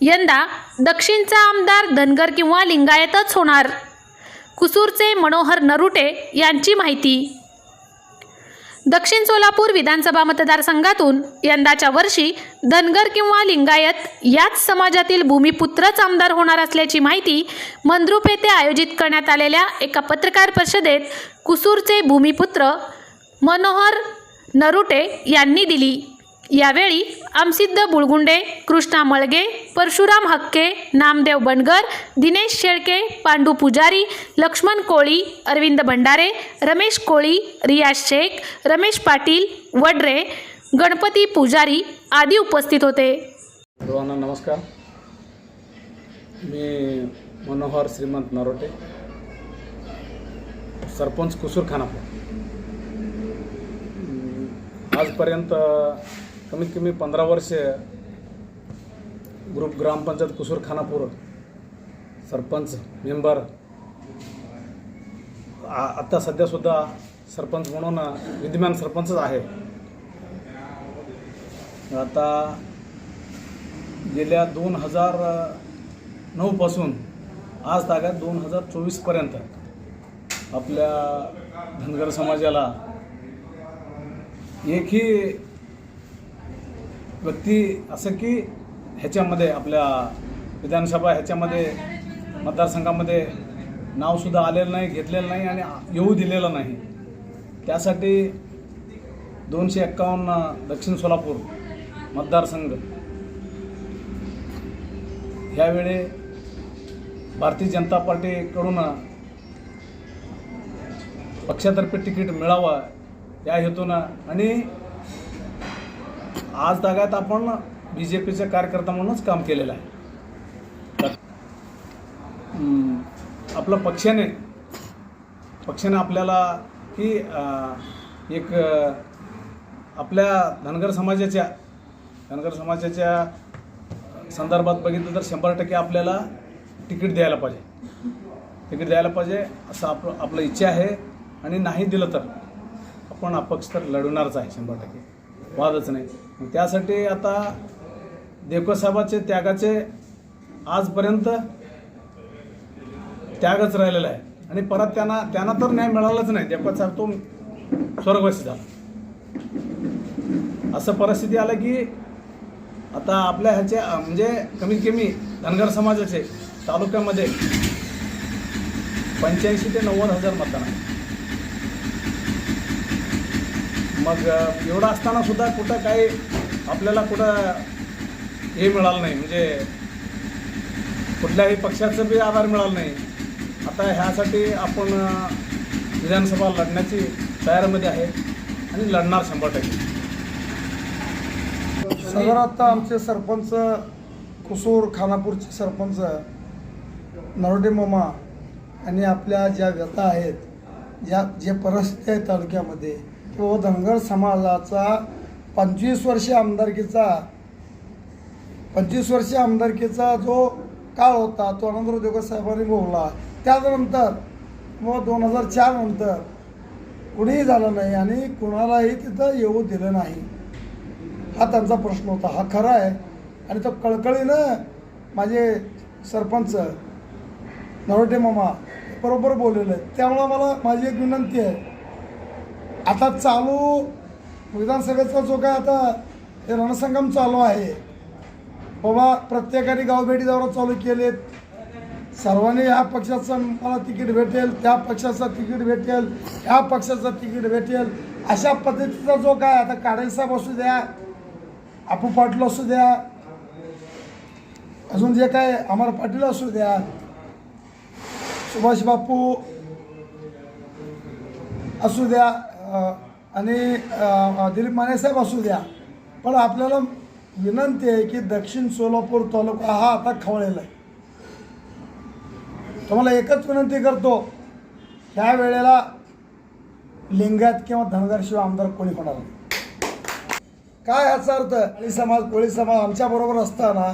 यंदा दक्षिणचा आमदार धनगर किंवा लिंगायतच होणार. कुसूरचे मनोहर नरुटे यांची माहिती. दक्षिण सोलापूर विधानसभा मतदारसंघातून यंदाच्या वर्षी धनगर किंवा लिंगायत याच समाजातील भूमिपुत्रच आमदार होणार असल्याची माहिती मंद्रुप येथे आयोजित करण्यात आलेल्या एका पत्रकार परिषदेत कुसूरचे भूमिपुत्र मनोहर नरुटे यांनी दिली. यावेळी आमसिद्ध बुळगुंडे कृष्णा मळगे परशुराम हक्के नामदेव बनगर दिनेश शेळके पांडू पुजारी लक्ष्मण कोळी अरविंद भंडारे रमेश कोळी रियाज शेख रमेश पाटील वड्रे गणपती पुजारी आदी उपस्थित होते. सर्वांना नमस्कार. मी मनोहर श्रीमंत नरोटे सरपंच कुसूर खानापूर आजपर्यंत कमीत कमी पंधरा वर्षे ग्रुप ग्रामपंचायत कुसूर खानापूर सरपंच मेंबर. आ- आता सध्यासुद्धा सरपंच म्हणून विद्यमान सरपंचच आहे. आता गेल्या दोन हजार नऊपासून आज तागात दोन हजार चोवीसपर्यंत आपल्या धनगर समाजाला एकही व्यक्ती असं की ह्याच्यामध्ये आपल्या विधानसभा ह्याच्यामध्ये मतदारसंघामध्ये नावसुद्धा आलेलं नाही घेतलेलं नाही आणि येऊ दिलेलं नाही. त्यासाठी दोनशे एक्कावन्न दक्षिण सोलापूर मतदारसंघ ह्यावेळी भारतीय जनता पार्टीकडून पक्षातर्फे तिकीट मिळावं या हेतूनं आणि आज तागात आपण बी जे पीचा कार्यकर्ता म्हणूनच काम केलेलं आहे. तर, आपलं पक्षाने पक्षाने आपल्याला की एक आपल्या धनगर समाजाच्या धनगर समाजाच्या संदर्भात बघितलं तर शंभर टक्के आपल्याला तिकीट द्यायला पाहिजे. तिकीट द्यायला पाहिजे असं आपलं आपलं इच्छा आहे. आणि नाही दिलं तर आपण अपक्ष तर लढवणारच आहे शंभर टक्के. वादच नाही. त्यासाठी आता देवकोसाहेबाचे त्यागाचे आजपर्यंत त्यागच राहिलेला आहे. आणि परत त्यांना त्यांना तर न्याय मिळालाच नाही. देवकोसाहेब तो स्वर्गवासी झाला. असं परिस्थिती आलं की आता आपल्या ह्याचे म्हणजे कमीत कमी धनगर समाजाचे तालुक्यामध्ये पंच्याऐंशी ते नव्वद हजार मतदान आहे. मग एवढं असताना सुद्धा कुठं काही आपल्याला कुठं हे मिळालं नाही. म्हणजे कुठल्याही पक्षाचं बी आधार मिळालं नाही. आता ह्यासाठी आपण विधानसभा लढण्याची तयारीमध्ये आहे आणि लढणार शंभर टक्के. साधारणतः आमचे सरपंच कुसूर खानापूरचे सरपंच नरोडे मामा आणि आपल्या ज्या व्यथा आहेत ज्या जे परिस्थिती आहे तालुक्यामध्ये तो धनगर समाजाचा पंचवीस वर्ष आमदारकीचा पंचवीस वर्ष आमदारकीचा जो काळ होता तो आनंदराव देवकर साहेबांनी भोगला. त्यानंतर व दोन हजार चार नंतर कुणीही झालं नाही आणि कुणालाही तिथं येऊ दिलं नाही. हा त्यांचा प्रश्न होता. हा खरा आहे. आणि तो कळकळीनं माझे सरपंच नरोटे मामा बरोबर बोललेले आहे त्यामुळं मला माझी एक विनंती आहे. आता चालू विधानसभेचा जो काय आता हे रणसंगम चालू आहे बाबा प्रत्येकाने गावभेटी दौरा चालू केलेत. सर्वांनी ह्या पक्षाचं मला तिकीट भेटेल त्या पक्षाचं तिकीट भेटेल ह्या पक्षाचं तिकीट भेटेल. अशा पद्धतीचा जो काय आता काळेसाहेब असू द्या आपू पाटील असू द्या अजून जे काय अमर पाटील असू द्या सुभाष बापू असू द्या आणि दिलीप मानेसाहेब असू द्या. पण आपल्याला विनंती आहे की दक्षिण सोलापूर तालुका हा आता खवळलेला आहे. तुम्हाला एकच विनंती करतो ह्या वेळेला लिंगात किंवा धनगरशिवाय आमदार कोणी होणार नाही. काय याचा अर्थ? कोळी समाज कोळी समाज आमच्याबरोबर असताना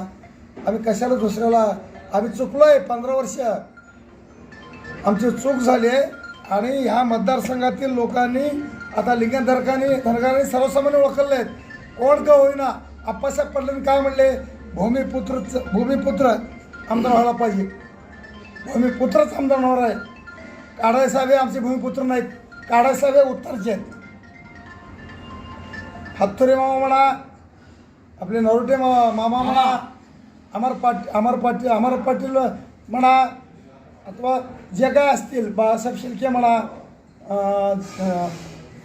आम्ही कशाला दुसऱ्याला आम्ही चुकलो आहे पंधरा वर्ष आमची चूक झाली आहे. आणि ह्या मतदारसंघातील लोकांनी आता लिंगन धनकांनी धनगरांनी सर्वसामान्य ओळखले आहेत कोण का होईना आप्पासाहेब पडले काय म्हणले? भूमिपुत्रच भूमिपुत्र आमदार व्हायला पाहिजे. भूमिपुत्रच आमदार होणार आहे. काढाय साहेब हे आमचे भूमिपुत्र नाहीत. काढाय साहेब हे उत्तरचे आहेत. हातुरे मामा म्हणा आपले नरोटे मा मामा म्हणा अमर पाट अमर पाटील अमर पाटील म्हणा अथवा जे काय असतील बाळासाहेब शिर्के म्हणा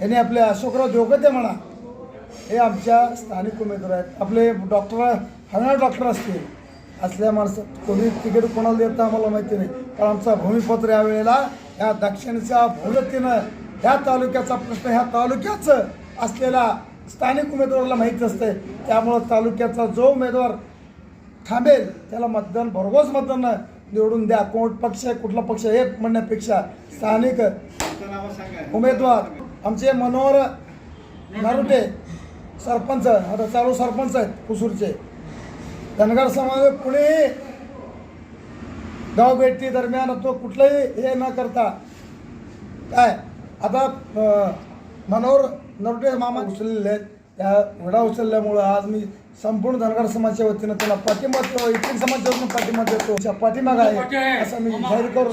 याने आपले अशोकराव देवगते म्हणा हे आमच्या स्थानिक उमेदवार आहेत. आपले डॉक्टर हरणार डॉक्टर असतील असल्या माणसं कोणी तिकीट कोणाला देतं आम्हाला माहिती नाही. पण आमचा भूमिपत्र यावेळेला ह्या दक्षिणच्या भूलतीनं ह्या तालुक्याचा प्रश्न ह्या तालुक्याचं असलेला स्थानिक उमेदवाराला माहीत असते त्यामुळं तालुक्याचा जो उमेदवार थांबेल त्याला मतदान भरघोस मतदान निवडून द्या. कोण पक्ष आहे कुठला पक्ष हे म्हणण्यापेक्षा स्थानिक उमेदवार. आमचे मनोहर नरुटे सरपंच आता चालू सरपंच आहेत कुसूरचे. धनगर समाज कुणीही गाव भेटी दरम्यान तो कुठलंही हे न करता. काय? आता मनोहर नरुटे मामा उचललेले आहेत. त्या घोडा उचलल्यामुळं आज मी संपूर्ण धनगर समाजाच्या वतीनं त्याला पाठिंबा इतर समाजाच्या वतीनं पाठिंबा देतो. पाठिंबा आहे असं मी जाहीर करू